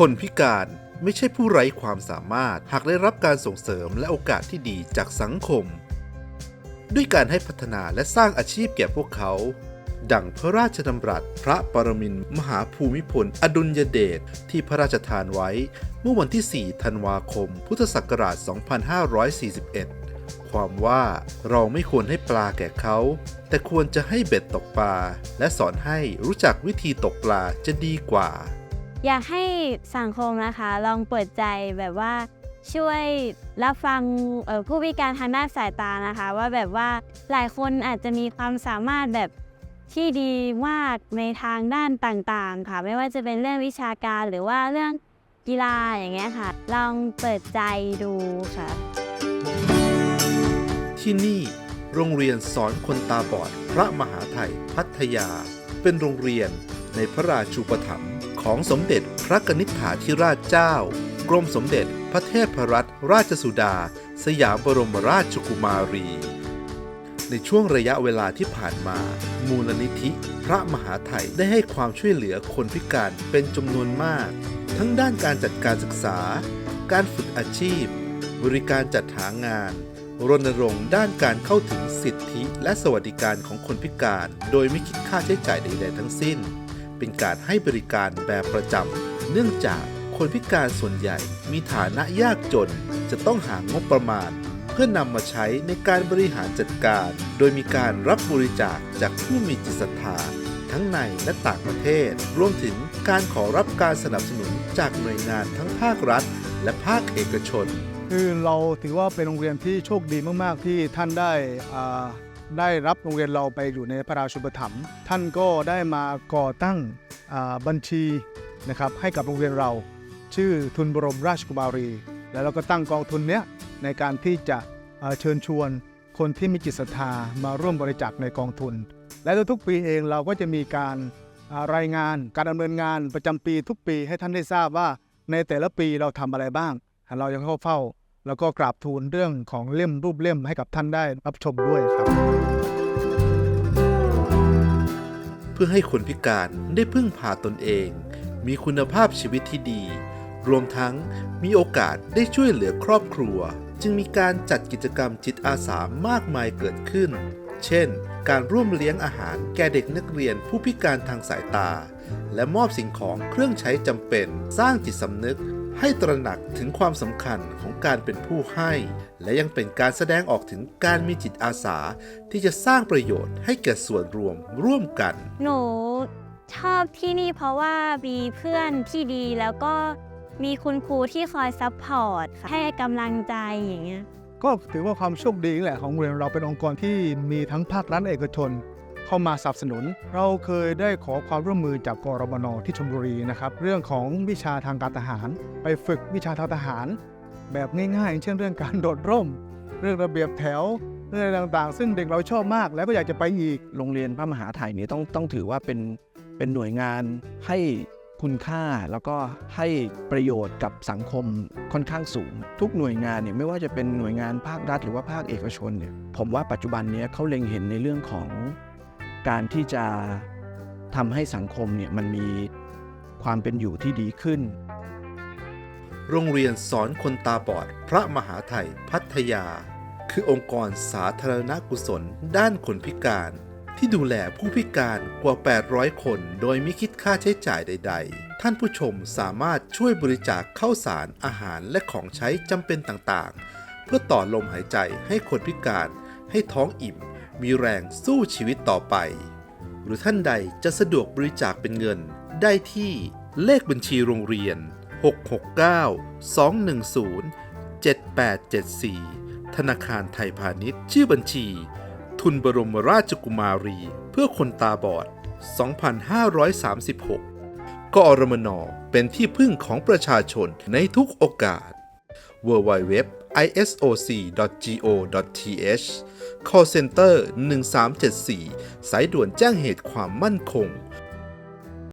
คนพิการไม่ใช่ผู้ไร้ความสามารถ หากได้รับการส่งเสริมและโอกาสที่ดีจากสังคม ด้วยการให้พัฒนาและสร้างอาชีพแก่พวกเขา ดังพระราชดำรัสพระปรมินมหาภูมิพล อดุลยเดชที่พระราชทานไว้ เมื่อวันที่ 4 ธันวาคม พุทธศักราช 2541 ความว่าเราไม่ควรให้ปลาแก่เขา แต่ควรจะให้เบ็ดตกปลา และสอนให้รู้จักวิธีตกปลาจะดีกว่า อยากให้สังคมนะคะ ลองเปิดใจแบบว่าช่วยรับฟังผู้พิการทางด้านสายตานะคะ ว่าแบบว่าหลายคนอาจจะมีความสามารถแบบที่ดีมากในทางด้านต่างๆ ค่ะ ไม่ว่าจะเป็นเรื่องวิชาการหรือว่าเรื่องกีฬาอย่างเงี้ยค่ะ ลองเปิดใจดูค่ะ ที่นี่ โรงเรียนสอนคนตาบอด พระมหาไทยพัทยา เป็นโรงเรียนในพระราชูปถัมภ์ ของสมเด็จพระกนิษฐาธิราชเจ้า กรมสมเด็จพระเทพรัตนราชสุดา สยามบรมราชกุมารี ในช่วงระยะเวลาที่ผ่านมา มูลนิธิ พระมหาไทยได้ให้ความช่วยเหลือคนพิการเป็นจำนวนมาก ทั้งด้านการจัดการศึกษา การฝึกอาชีพ บริการจัดหางานรณรงค์ด้านการเข้าถึงสิทธิและสวัสดิการของคนพิการ โดยไม่คิดค่าใช้จ่ายใด ๆ ทั้งสิ้น เป็นการให้บริการแบบประจำเนื่องจากคนพิการส่วนใหญ่มีฐานะยากจน จะต้องหางบประมาณ เพื่อนำมาใช้ในการบริหารจัดการ โดยมีการรับบริจาคจากผู้มีจิตศรัทธาทั้งในและต่างประเทศ รวมถึงการขอรับการสนับสนุนจากหน่วยงานทั้งภาครัฐ และภาคเอกชน คือเราถือว่าเป็นโรงเรียนที่โชคดีมาก ๆ ที่ท่านได้อ่า ได้รับโรงเรียนเราไปอยู่ในพระราชุปถัมภ์ท่านก็ได้มาก่อตั้งบัญชีนะครับให้กับโรงเรียนเรา ชื่อทุนบรมราชกุมารี แล้วเราก็ตั้งกองทุนเนี้ยในการที่จะเชิญชวนคนที่มีจิตศรัทธามาร่วมบริจาคในกองทุน และทุกปีเองเราก็จะมีการรายงานการดำเนินงานประจำปีทุกปีให้ท่านได้ทราบว่าในแต่ละปีเราทำอะไรบ้าง เรายังเข้าเฝ้า แล้วก็กราบทูลเรื่องของเล่มรูปเล่มให้กับท่านได้รับชมด้วยครับ เพื่อให้คนพิการได้พึ่งพาตนเอง มีคุณภาพชีวิตที่ดี รวมทั้งมีโอกาสได้ช่วยเหลือครอบครัว จึงมีการจัดกิจกรรมจิตอาสามากมายเกิดขึ้น เช่น การร่วมเลี้ยงอาหารแก่เด็กนักเรียนผู้พิการทางสายตา และมอบสิ่งของเครื่องใช้จำเป็น สร้างจิตสำนึก ให้ตระหนักถึงความสำคัญของการเป็นผู้ให้ และยังเป็นการแสดงออกถึงการมีจิตอาสาที่จะสร้างประโยชน์ให้แก่ส่วนรวมร่วมกัน หนูชอบที่นี่เพราะว่ามีเพื่อนที่ดีแล้วก็มีคุณครูที่คอยซัพพอร์ตค่ะให้กำลังใจอย่างเงี้ย ก็ถือว่าความโชคดีแหละของโรงเรียนเราเป็นองค์กรที่มีทั้งภาครัฐและเอกชน เข้ามาสนับสนุน เราเคยได้ขอความร่วมมือจากกรมนที่ชลบุรีนะครับเรื่องของวิชาทางการทหาร ไปฝึกวิชาทางทหาร แบบง่ายๆอย่างเช่นเรื่องการโดดร่ม เรื่องระเบียบแถวเรื่องอะไรต่างๆ ซึ่งเด็กเราชอบมากแล้วก็อยากจะไปอีกโรงเรียนพระมหาไทยนี่ต้องต้องถือว่าเป็นเป็นหน่วยงานให้คุณค่าแล้วก็ให้ประโยชน์กับสังคมค่อนข้างสูง ทุกหน่วยงานเนี่ยไม่ว่าจะเป็นหน่วยงานภาครัฐ หรือว่าภาคเอกชนเนี่ยผมว่าปัจจุบันเนี้ยเขาเล็งเห็นในเรื่องของ การที่จะทำให้สังคมเนี่ยมันมีความเป็นอยู่ที่ดีขึ้น โรงเรียนสอนคนตาบอด พระมหาไทยพัทยา คือองค์กรสาธารณกุศล ด้านคนพิการ ที่ดูแลผู้พิการกว่า 800 คน โดยไม่คิดค่าใช้จ่ายใด ๆ ท่านผู้ชมสามารถช่วยบริจาคข้าวสารอาหารและของใช้จำเป็นต่างๆ เพื่อต่อลมหายใจให้คนพิการให้ท้องอิ่ม มีแรงสู้ชีวิตต่อไป หรือท่านใดจะสะดวกบริจาคเป็นเงิน ได้ที่เลขบัญชีโรงเรียน 669 210 7874 ธนาคารไทยพาณิชย์ ชื่อบัญชี ทุนบรมราชกุมารี เพื่อคนตาบอด 2536 กอรมนเป็นที่พึ่งของประชาชนในทุกโอกาส www isoc.go.th call center 1374 สายด่วนแจ้งเหตุความมั่นคง